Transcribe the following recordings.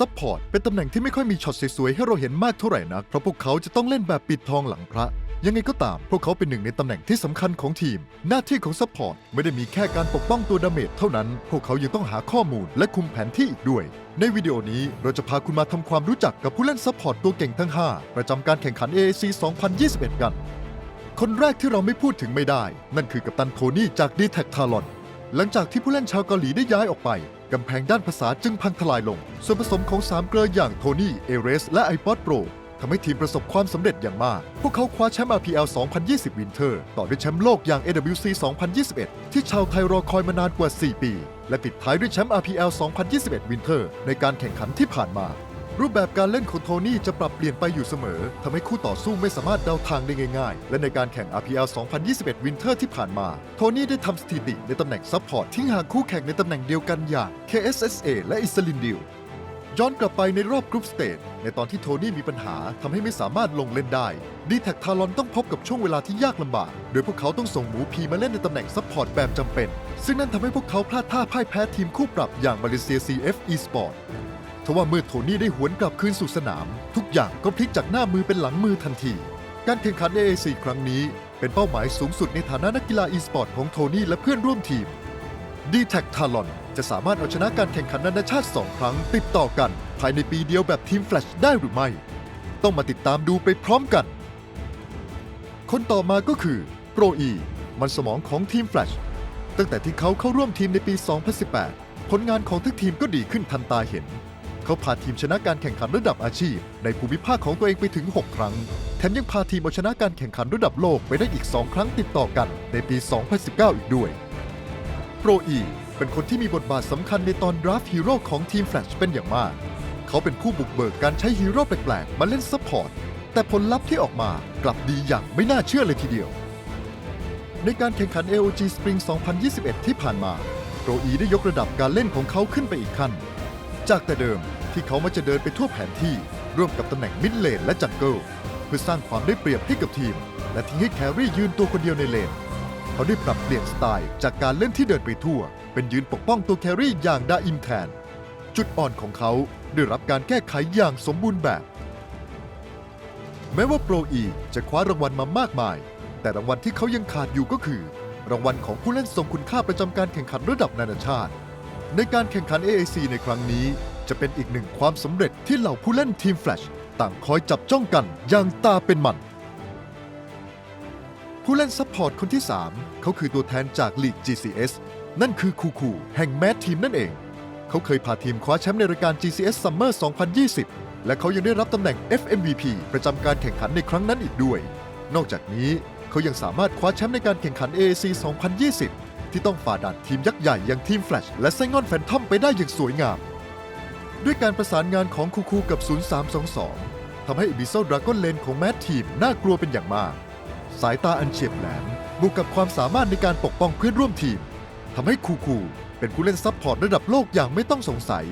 ซัพพอร์ตเป็นตำแหน่งที่ไม่ค่อยมีช็อตสวยๆให้เราเห็นมากเท่าไหร่นัก เพราะพวกเขาจะต้องเล่นแบบปิดทองหลังพระ ยังไงก็ตาม พวกเขาเป็นหนึ่งในตำแหน่งที่สำคัญของทีม หน้าที่ของซัพพอร์ตไม่ได้มีแค่การปกป้องตัวดาเมจเท่านั้น พวกเขายังต้องหาข้อมูลและคุมแผนที่อีกด้วย ในวิดีโอนี้เราจะพาคุณมาทำความรู้จักกับผู้เล่นซัพพอร์ตตัวเก่งทั้ง 5 ประจำการแข่งขัน AAC 2021 กัน คนแรกที่เราไม่พูดถึงไม่ได้ นั่นคือกัปตันโทนี่จากดีแท็กทารอน หลังจากที่ผู้เล่นชาวเกาหลีได้ย้ายออกไป กำแพงด้านภาษาจึงพังทลายลง ส่วนผสมของ3เกลืออย่างโทนี่ เอเรส และไอปอดโปรทำให้ทีมประสบความสำเร็จอย่างมาก พวกเขาคว้าแชมป์ RPL 2020วินเทอร์ต่อด้วยแชมป์โลกอย่าง AWC 2021 ที่ชาวไทยรอคอยมานานกว่า 4 ปี และปิดท้ายด้วยแชมป์ RPL 2021วินเทอร์ในการแข่งขันที่ผ่านมา รูปแบบการเล่นของโทนี่จะปรับเปลี่ยนไปอยู่เสมอทำให้คู่ต่อสู้ไม่สามารถเดาทางได้ง่าย ๆ และในการแข่ง RPL 2021วินเทอร์ที่ผ่านมา โทนี่ได้ทำสถิติในตำแหน่งซับพอร์ตทิ้งห่างคู่แข่งในตำแหน่งเดียวกันอย่าง KSSA และอิสลินดิลย้อนกลับไปในรอบกรุ๊ปสเตจในตอนที่โทนี่มีปัญหาทำให้ไม่สามารถลงเล่นได้ ดีแท็กทารอนต้องพบกับช่วงเวลาที่ยากลำบาก โดยพวกเขาต้องส่งหมูพีมาเล่นในตำแหน่งซัพพอร์ตแบบจำเป็น ซึ่งนั่นทำให้พวกเขาพลาดท่าพ่ายแพ้ทีมคู่ปรับอย่างมาเลเซีย CF Esport ทว่าเมื่อโทนี่ได้หวนกลับคืนสู่สนาม ทุกอย่างก็พลิกจากหน้ามือเป็นหลังมือทันที การแข่งขัน AAC ครั้งนี้ เป็นเป้าหมายสูงสุดในฐานะนักกีฬาอีสปอร์ตของโทนี่และเพื่อนร่วมทีม d t แท t ทารอนจะสามารถเอาชนะการแข่งขันนานาชาติ 2 ครั้ง ติดต่อกัน ภายในปีเดียวแบบทีมแฟลชได้หรือไม่ ต้องมาติดตามดูไปพร้อมกัน คนต่อมาก็คือโปรอีมันสมองของทีมแฟลชตั้งแต่ที่เขาเข้าร่วมทีมในปี 2018 ผลงานของทุกทีมก็ดีขึ้นทันตาเห็น เขาพาทีมชนะการแข่งขันระดับอาชีพ ในภูมิภาคของตัวเองไปถึง 6 ครั้ง แถมยังพาทีมเอาชนะการแข่งขันระดับโลกไปได้อีก 2 ครั้งติดต่อกันในปี 2019 อีกด้วย โปรอีเป็นคนที่มีบทบาทสำคัญในตอนดราฟฮีโร่ของทีมแฟลชเป็นอย่างมาก เขาเป็นผู้บุกเบิกการใช้ฮีโร่แปลกๆ มาเล่นซัพพอร์ต แต่ผลลัพธ์ที่ออกมากลับดีอย่างไม่น่าเชื่อเลยทีเดียว ในการแข่งขัน AOG Spring 2021 ที่ผ่านมา โปรอีได้ยกระดับการเล่นของเขาขึ้นไปอีกขั้น จากแต่เดิม ที่เขามักจะเดินไปทั่วแผนที่ ร่วมกับตำแหน่งมิดเลนและจังเกิลเพื่อสร้างความได้เปรียบให้กับทีม และทิ้งให้แครี่ยืนตัวคนเดียวในเลน เขาได้ปรับเปลี่ยนสไตล์จากการเล่นที่เดินไปทั่ว เป็นยืนปกป้องตัวแครี่อย่างดาอิมแทน จุดอ่อนของเขาได้รับการแก้ไขอย่างสมบูรณ์แบบ แม้ว่าโปรอีจะคว้ารางวัลมามากมาย แต่รางวัลที่เขายังขาดอยู่ก็คือ รางวัลของผู้เล่นทรงคุณค่าประจำการแข่งขันระดับนานาชาติ ในการแข่งขัน AAC ในครั้งนี้ จะเป็นอีกหนึ่งความสำเร็จที่เหล่าผู้เล่นทีมแฟลชต่างคอยจับจ้องกันอย่างตาเป็นมัน ผู้เล่นซัพพอร์ตคนที่ 3 เขาคือตัวแทนจากลีก GCS นั่นคือคูคูแห่งแมททีมนั่นเอง เขาเคยพาทีมคว้าแชมป์ในรายการ GCS Summer 2020 และเขายังได้รับตำแหน่ง FMVP ประจำการแข่งขันในครั้งนั้นอีกด้วย นอกจากนี้เขายังสามารถคว้าแชมป์ในการแข่งขัน AAC 2020 ที่ต้องฝ่าด่านทีมยักษ์ใหญ่อย่างทีมแฟลชและไซงอนแฟนทอมไปได้อย่างสวยงาม ด้วยการประสานงานของคูคูกับ 0322 ทำให้อิบิโซดราก้อนเลนของแมททีมน่ากลัวเป็นอย่างมาก สายตาอันเฉียบแหลมบวกกับความสามารถในการปกป้องเพื่อนร่วมทีมทำให้คูคูเป็นผู้เล่นซับพอร์ตระดับโลกอย่างไม่ต้องสงสัย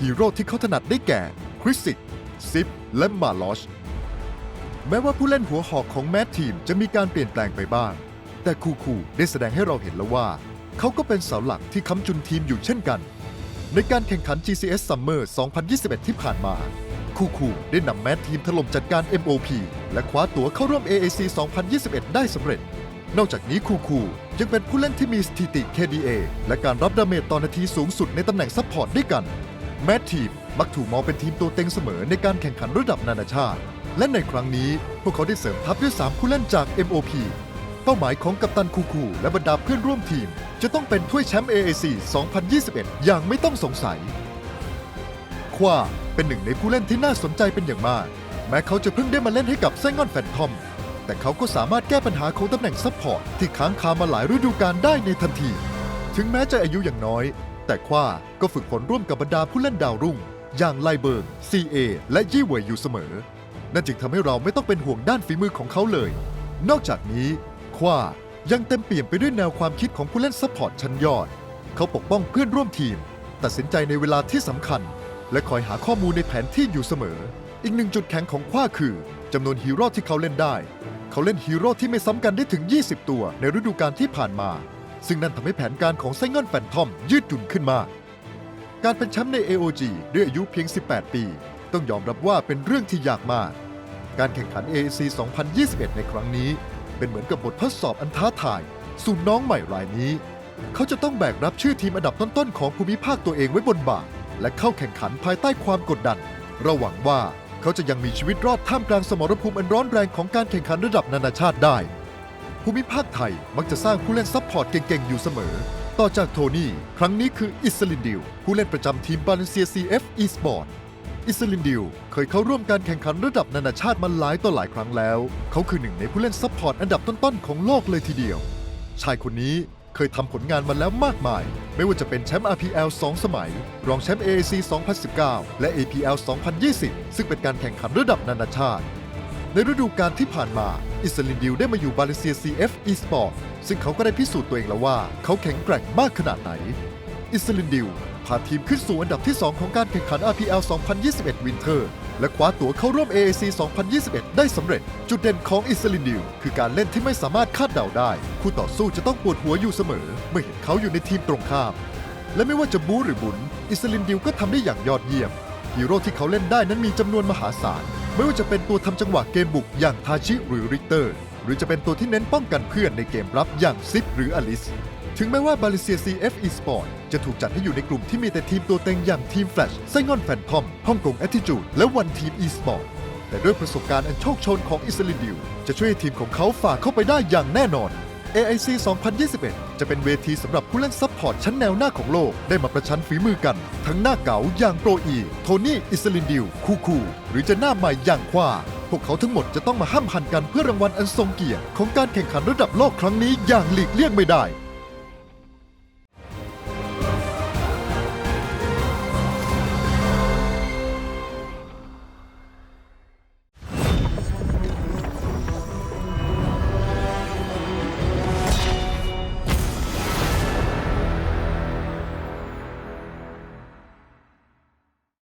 ฮีโร่ที่เขาถนัดได้แก่ คริสซิก ซิป และมาลอช แม้ว่าผู้เล่นหัวหอกของแมททีมจะมีการเปลี่ยนแปลงไปบ้าง แต่คูคูได้แสดงให้เราเห็นแล้วว่า เขาก็เป็นเสาหลักที่ค้ำจุนทีมอยู่เช่นกัน ในการแข่งขัน GCS Summer 2021 ที่ผ่านมา คูคูได้นำแมททีมถล่มจัดการ MOP และคว้าตั๋วเข้าร่วม AAC 2021 ได้สำเร็จ นอกจากนี้คูคูยังเป็นผู้เล่นที่มีสถิติ KDA และการรับดาเมจต่อนาทีสูงสุดในตำแหน่งซัพพอร์ตด้วยกัน แมททีมมักถูกมองเป็นทีมตัวเต็งเสมอในการแข่งขันระดับนานาชาติ และในครั้งนี้พวกเขาได้เสริมทัพด้วย 3 ผู้เล่นจาก MOP เป้าหมายของกัปตันคูคูและบรรดาเพื่อนร่วมทีม จะต้องเป็นถ้วยแชมป์ AAC 2021 อย่างไม่ต้องสงสัย ควาเป็นหนึ่งในผู้เล่นที่น่าสนใจเป็นอย่างมาก แม้เขาจะเพิ่งได้มาเล่นให้กับไซงอนแฟนทอม แต่เขาก็สามารถแก้ปัญหาของตำแหน่งซัพพอร์ตที่ค้างคามาหลายฤดูกาลได้ในทันที ถึงแม้จะอายุอย่างน้อย แต่ควาก็ฝึกฝนร่วมกับบรรดาผู้เล่นดาวรุ่ง อย่างไลเบิร์น CA และยี่เหวยอยู่เสมอ นั่นจึงทำให้เราไม่ต้องเป็นห่วงด้านฝีมือของเขาเลย นอกจากนี้ควา ยังเต็มเปี่ยมไปด้วยแนวความคิดของผู้เล่นซัพพอร์ตชั้นยอด เขาปกป้องเพื่อนร่วมทีม ตัดสินใจในเวลาที่สำคัญ และคอยหาข้อมูลในแผนที่อยู่เสมอ อีกหนึ่งจุดแข็งของคว้าคือจำนวนฮีโร่ที่เขาเล่นได้ เขาเล่นฮีโร่ที่ไม่ซ้ำกันได้ถึง 20 ตัวในฤดูกาลที่ผ่านมา ซึ่งนั่นทำให้แผนการของไซงอนแฟนทอมยืดหยุ่นขึ้นมาก การเป็นแชมป์ใน AOG ด้วยอายุเพียง 18 ปี ต้องยอมรับว่าเป็นเรื่องที่ยากมาก การแข่งขัน AAC 2021 ในครั้งนี้ เป็นเหมือนกับบททดสอบอันท้าทาย สู่น้องใหม่รายนี้ เขาจะต้องแบกรับชื่อทีมอันดับต้นๆของภูมิภาคตัวเองไว้บนบ่าและเข้าแข่งขันภายใต้ความกดดัน เราหวังว่าเขาจะยังมีชีวิตรอดท่ามกลางสมรภูมิอันร้อนแรงของการแข่งขันระดับนานาชาติได้ ภูมิภาคไทยมักจะสร้างผู้เล่นซัพพอร์ตเก่งๆอยู่เสมอ ต่อจากโทนี่ ครั้งนี้คืออิสลินดิว ผู้เล่นประจำทีมบาเลนเซีย CF Esport อิส อิสลินดิวเคยเข้าร่วมการแข่งขันระดับนานาชาติมาหลายต่อหลายครั้งแล้ว เขาคือหนึ่งในผู้เล่นซัพพอร์ตอันดับต้นๆของโลกเลยทีเดียว ชายคนนี้เคยทำผลงานมาแล้วมากมาย ไม่ว่าจะเป็นแชมป์ RPL 2 สมัย รองแชมป์ AAC 2019 และ APL 2020 ซึ่งเป็นการแข่งขันระดับนานาชาติ ในฤดูกาลที่ผ่านมา อิสลินดิวได้มาอยู่บาเลเซีย CF Esport ซึ่งเขาก็ได้พิสูจน์ตัวเองแล้วว่า เขาแข็งแกร่งมากขนาดไหน อิสลินดิวพาทีมขึ้นสู่อันดับที่ 2 ของการแข่งขัน RPL 2021 Winter และคว้าตั๋วเข้าร่วม AAC 2021 ได้สำเร็จ จุดเด่นของอิสลินดิวคือการเล่นที่ไม่สามารถคาดเดาได้ คู่ต่อสู้จะต้องปวดหัวอยู่เสมอ เมื่อเห็นเขาอยู่ในทีมตรงข้าม และไม่ว่าจะบู๊หรือบุนอิสลินดิวก็ทำได้อย่างยอดเยี่ยมฮีโร่ที่เขาเล่นได้นั้นมีจำนวนมหาศาลไม่ว่าจะเป็นตัวทำจังหวะเกมบุกอย่างทาชิหรือริกเตอร์ หรือจะเป็นตัวที่เน้นป้องกันเพื่อนในเกมรับอย่างซิปหรืออลิส ถึงแม้ว่าบาเลเซีย CF Esport จะถูกจัดให้อยู่ในกลุ่มที่มีแต่ทีมตัวเต็งอย่างทีมแฟลชไซงอนแฟนทอมฮ่องกงแอ t ติจูดและวันทีม Esport แต่ด้วยประสบการณ์อันโชคโชนของอิสลินดิว จะช่วยให้ทีมของเขาฝ่าเข้าไปได้อย่างแน่นอน AIC 2021 จะเป็นเวทีสำหรับผู้เล่นซัพพอร์ตชั้นแนวหน้าของโลก ได้มาประชันฝีมือกัน ทั้งหน้าเก๋าอย่างโปรอี โทนี่ อิสลินดิว คูคู หรือจะหน้าใหม่อย่างควาพวกเขาทั้งหมดจะต้องมาห้ำหันกันเพื่อรางวัลอันทรงเกียรติของการแข่งขันระดับโลกครั้งนี้อย่างหลีกเลี่ยงไม่ได้